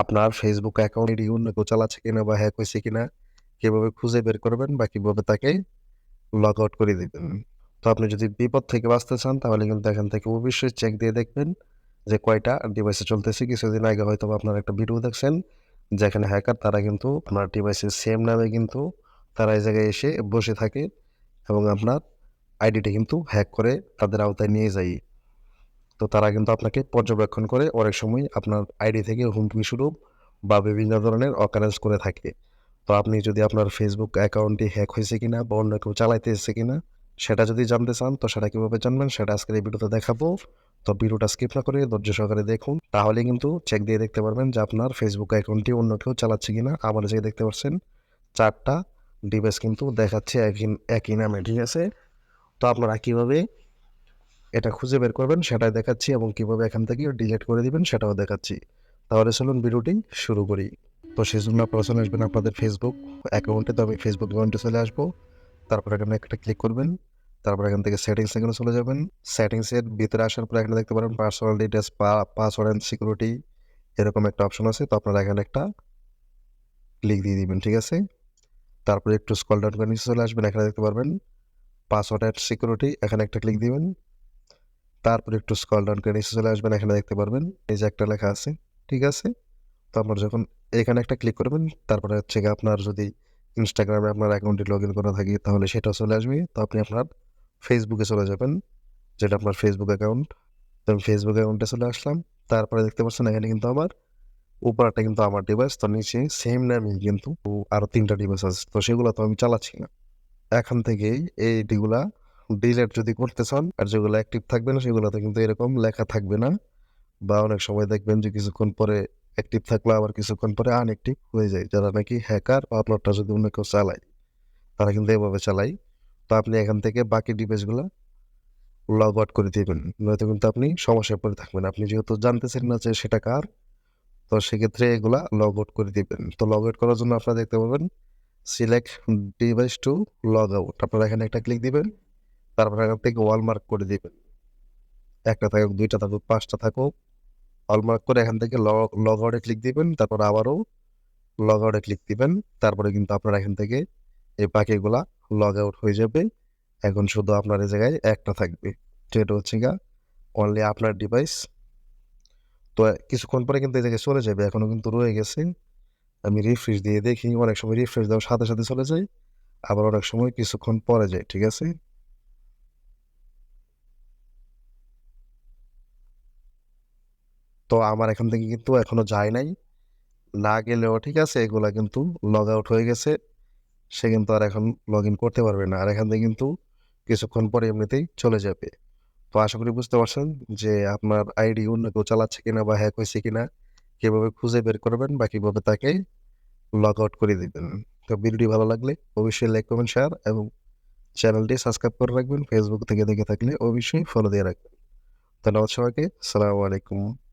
আপনার Facebook account অন্য কেউ চালাচ্ছে কিনা বা হ্যাক হয়েছে কিনা, কীভাবে খুঁজে বের করবেন বা কীভাবে তাকে লগ আউট করে দিবেন। তো আপনি যদি বিপদ থেকে বাঁচতে চান, তাহলে কিন্তু এখান থেকে অবশ্যই চেক দিয়ে দেখবেন যে কয়টা ডিভাইসে চলতেছে। কিছুদিন আগে হয়তো আপনার একটা ভিডিও দেখছেন, যেখানে হ্যাকার তারা কিন্তু আপনার ডিভাইসের সেম নামে কিন্তু তারা এই জায়গায় এসে বসে থাকে এবং আপনার আইডিটা কিন্তু হ্যাক করে তাদের আওতায় নিয়ে যায়। তো তারা কিন্তু আপনাকে পর্যবেক্ষণ করে অনেক সময় আপনার আইডি থেকে হুমকি স্বরূপ বা বিভিন্ন ধরনের অকারেন্স করে থাকে। তো আপনি যদি আপনার ফেসবুক অ্যাকাউন্টটি হ্যাক হয়েছে কিনা বা অন্য কেউ চালাইতে এসেছে কিনা, সেটা যদি জানতে চান, তো সেটা কীভাবে জানবেন সেটা আজকের এই ভিডিওতে দেখাবো। তো ভিডিওটা স্কিপ না করে ধৈর্য সহকারে দেখুন। তাহলে কিন্তু চেক দিয়ে দেখতে পারবেন যে আপনার ফেসবুক অ্যাকাউন্টটি অন্য কেউ চালাচ্ছে কিনা। আবার যে দেখতে পাচ্ছেন, চারটা ডিভাইস কিন্তু দেখাচ্ছে একই একই নামে, ঠিক আছে? তো আপনারা কীভাবে এটা খুঁজে বের করবেন, সেটাই দেখাচ্ছি এবং কীভাবে এখান থেকে ডিলিট করে দিবেন সেটাও দেখাচ্ছি। তাহলে চলুন ভিডিওটি শুরু করি। তো সেই জন্য আপনারা চলে আসবেন আপনাদের ফেসবুক অ্যাকাউন্টে তো আমি ফেসবুক অ্যাকাউন্টে চলে আসব। তারপর এখানে একটা ক্লিক করবেন। তারপর এখান থেকে সেটিংস এখানে চলে যাবেন। সেটিংসের ভিতরে আসার পর এখানে দেখতে পারেন personal details password and security এরকম একটা অপশন আছে। তো আপনারা এখানে একটা ক্লিক দিয়ে দিবেন, ঠিক আছে? তারপরে একটু স্কল ডাউন করে নিচে চলে আসবেন। এখানে দেখতে পারবেন পাসওয়ার্ড অ্যান্ড সিকিউরিটি এখানে একটা ক্লিক দিবেন। তারপর একটু স্কল ডাউন করে নিচে চলে আসবেন, এখানে দেখতে পারবেন, এই যে একটা লেখা আছে, ঠিক আছে? তো আপনার যখন এখানে একটা ক্লিক করবেন, তারপরে হচ্ছে আপনার যদি ইনস্টাগ্রামে আপনার অ্যাকাউন্টে লগ ইন করা থাকে, তাহলে সেটাও চলে আসবে। তো আপনি আপনার ফেসবুকে চলে যাবেন, যেটা আপনার ফেসবুক অ্যাকাউন্ট তো আমি ফেসবুক অ্যাকাউন্টে চলে আসলাম, তারপরে দেখতে পাচ্ছেন এখানে কিন্তু আমার উপরটা কিন্তু আমার ডিভাইস তো নিচে সেম নামই কিন্তু আরও তিনটা ডিভাইস আছে, তো সেগুলো তো আমি চালাচ্ছি না। এখান থেকেই এই ডিগুলা ডিলেট যদি করতে চান আর যেগুলো অ্যাক্টিভ থাকবে না, সেগুলোতে কিন্তু এরকম লেখা থাকবে না। বা অনেক সময় দেখবেন যে কিছুক্ষণ পরে অ্যাক্টিভ থাকলে আবার কিছুক্ষণ পরে আনঅ্যাক্টিভ হয়ে যায়। যারা নাকি হ্যাকার বা আপনারটা যদি অন্য কেউ চালায়, তারা কিন্তু এভাবে চালায়। তো আপনি এখান থেকে বাকি ডিভাইসগুলো লগ আউট করে দেবেন। নয়তো কিন্তু আপনি সমস্যায় পড়ে থাকবেন। আপনি যেহেতু জানতেছেন না যে সেটা কার, তো সেক্ষেত্রে এগুলা লগ আউট করে দিবেন। তো লগ আউট করার জন্য আপনারা দেখতে পাবেন select device to log out আপনারা এখানে একটা ক্লিক দিবেন। তারপর এখান থেকে ওয়ালমার্ক করে দিবেন। একটা থাকুক, দুইটা থাকুক, পাঁচটা থাকুক ওয়াল মার্ক করে এখান থেকে লগ আউটে ক্লিক দিবেন, তারপর আবারও লগ আউটে ক্লিক দিবেন, তারপরে কিন্তু আপনার এখান থেকে এই পাখিগুলা লগ আউট হয়ে যাবে। এখন শুধু আপনার এই জায়গায় একটা থাকবে যেটা হচ্ছে গা অনলি আপনার ডিভাইস তো কিছুক্ষণ পরে কিন্তু এই জায়গায় চলে যাবে এখনও কিন্তু রয়ে গেছে। আমি রিফ্রেশ দিয়ে দেখি, অনেক সময় রিফ্রেশ দেওয়ার সাথে সাথে চলে যায়, আবার অনেক সময় কিছুক্ষণ পরে যায়, ঠিক আছে? তো আমার এখান থেকে কিন্তু এখনও যায় নাই। না গেলেও ঠিক আছে, এগুলা কিন্তু লগ আউট হয়ে গেছে। সে কিন্তু আর এখন লগ ইন করতে পারবে না। আর এখান থেকে কিন্তু কিছুক্ষণ পরে এমনিতেই চলে যাবে। তো আশা করি বুঝতে পারছেন যে আপনার আইডি অন্য কেউ চালাচ্ছে কিনা বা হ্যাক হয়েছে কিনা, কীভাবে খুঁজে বের করবেন বা কীভাবে তাকে লগ আউট করে দিবেন। তো ভিডিওটি ভালো লাগলে অবশ্যই লাইক করবেন শেয়ার এবং চ্যানেলটি সাবস্ক্রাইব করে রাখবেন। ফেসবুক থেকে দেখে থাকলে অবশ্যই ফলো দিয়ে রাখবেন। ধন্যবাদ সবাইকে। সালামু আলাইকুম।